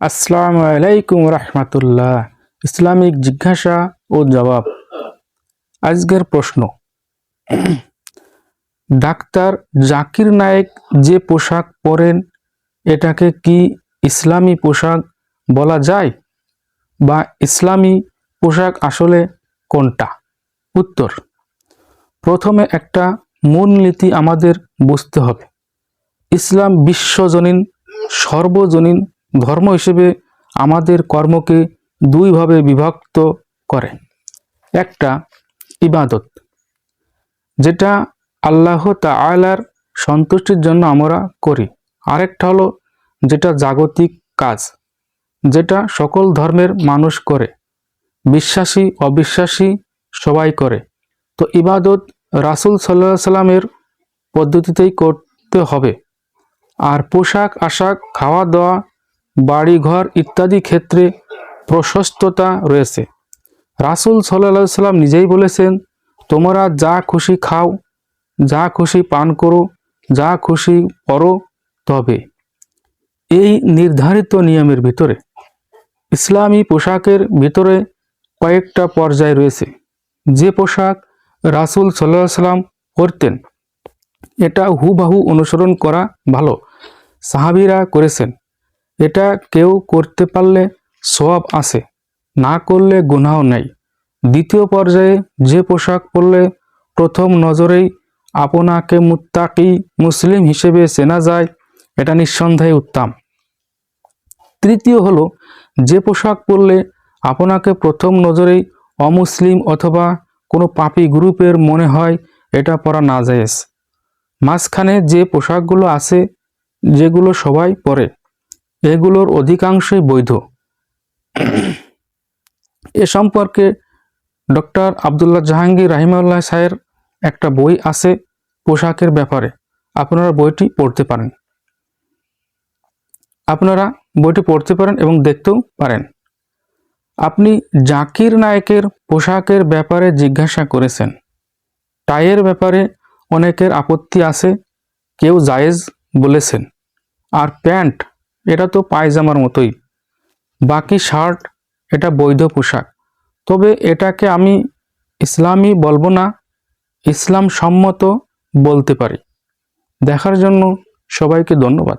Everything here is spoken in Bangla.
আসসালামু আলাইকুম রহমতুল্লাহ। ইসলামিক জিজ্ঞাসা ও জবাব। আজকের প্রশ্ন। ডাক্তার জাকির নায়েক যে পোশাক পরেন, এটাকে কি ইসলামী পোশাক বলা যায়? বা ইসলামী পোশাক আসলে কোনটা? উত্তর, প্রথমে একটা মূলনীতি আমাদের বুঝতে হবে। ইসলাম বিশ্বজনীন, সর্বজনীন ধর্ম হিসেবে আমাদের কর্মকে দুইভাবে বিভক্ত করে। একটা ইবাদত, যেটা আল্লাহ তাআলার সন্তুষ্টির জন্য আমরা করি। আরেকটা হলো যেটা জাগতিক কাজ, যেটা সকল ধর্মের মানুষ করে। বিশ্বাসী, অবিশ্বাসী সবাই করে। তো ইবাদত রাসূল সাল্লাহ সাল্লামের পদ্ধতিতেই করতে হবে। আর পোশাক আশাক খাওয়া দাওয়া বাড়িঘর ইত্যাদি ক্ষেত্রে প্রশস্ততা রয়েছে। রাসূল সাল্লাহ সাল্লাম নিজেই বলেছেন, তোমরা যা খুশি খাও, যা খুশি পান করো, যা খুশি করো তবে। এই নির্ধারিত নিয়মের ভিতরে ইসলামী পোশাকের ভিতরে কয়েকটা পর্যায় রয়েছে। যে পোশাক রাসুল সাল্লাহ সাল্লাম পরতেন, এটা হুবাহু অনুসরণ করা ভালো। সাহাবিরা করেছেন। এটা কেউ করতে পারলে সওয়াব আছে, না করলে গুনাহ নেই। দ্বিতীয় পর্যায়ে যে পোশাক পরলে প্রথম নজরেই আপনাকে মুত্তাকি মুসলিম হিসেবে চেনা যায়, এটা নিঃসন্দেহে উত্তম। তৃতীয় হলো, যে পোশাক পরলে আপনাকে প্রথম নজরেই অমুসলিম অথবা কোনো পাপি গ্রুপের মনে হয়, এটা পরা না যায়জ মাঝখানে যে পোশাকগুলো আছে, যেগুলো সবাই পরে এগুলোর অধিকাংশই বৈধ। এ সম্পর্কে ডক্টর আবদুল্লাহ জাহাঙ্গীর রাহিমাল্লাহ সাহের একটা বই আছে পোশাকের ব্যাপারে। আপনারা বইটি পড়তে পারেন। আপনারা বইটি পড়তে পারেন এবং দেখতেও পারেন। আপনি জাকির নায়কের পোশাকের ব্যাপারে জিজ্ঞাসা করেছেন। টাইয়ের ব্যাপারে অনেকের আপত্তি আছে, কেউ জায়েজ বলেছেন। আর প্যান্ট এটা তো পায়জামার মতোই। বাকি শার্ট, এটা বৈধ পোশাক। তবে এটাকে আমি ইসলামী বলব না ইসলাম সম্মত বলতে পারি। দেখার জন্য সবাইকে ধন্যবাদ।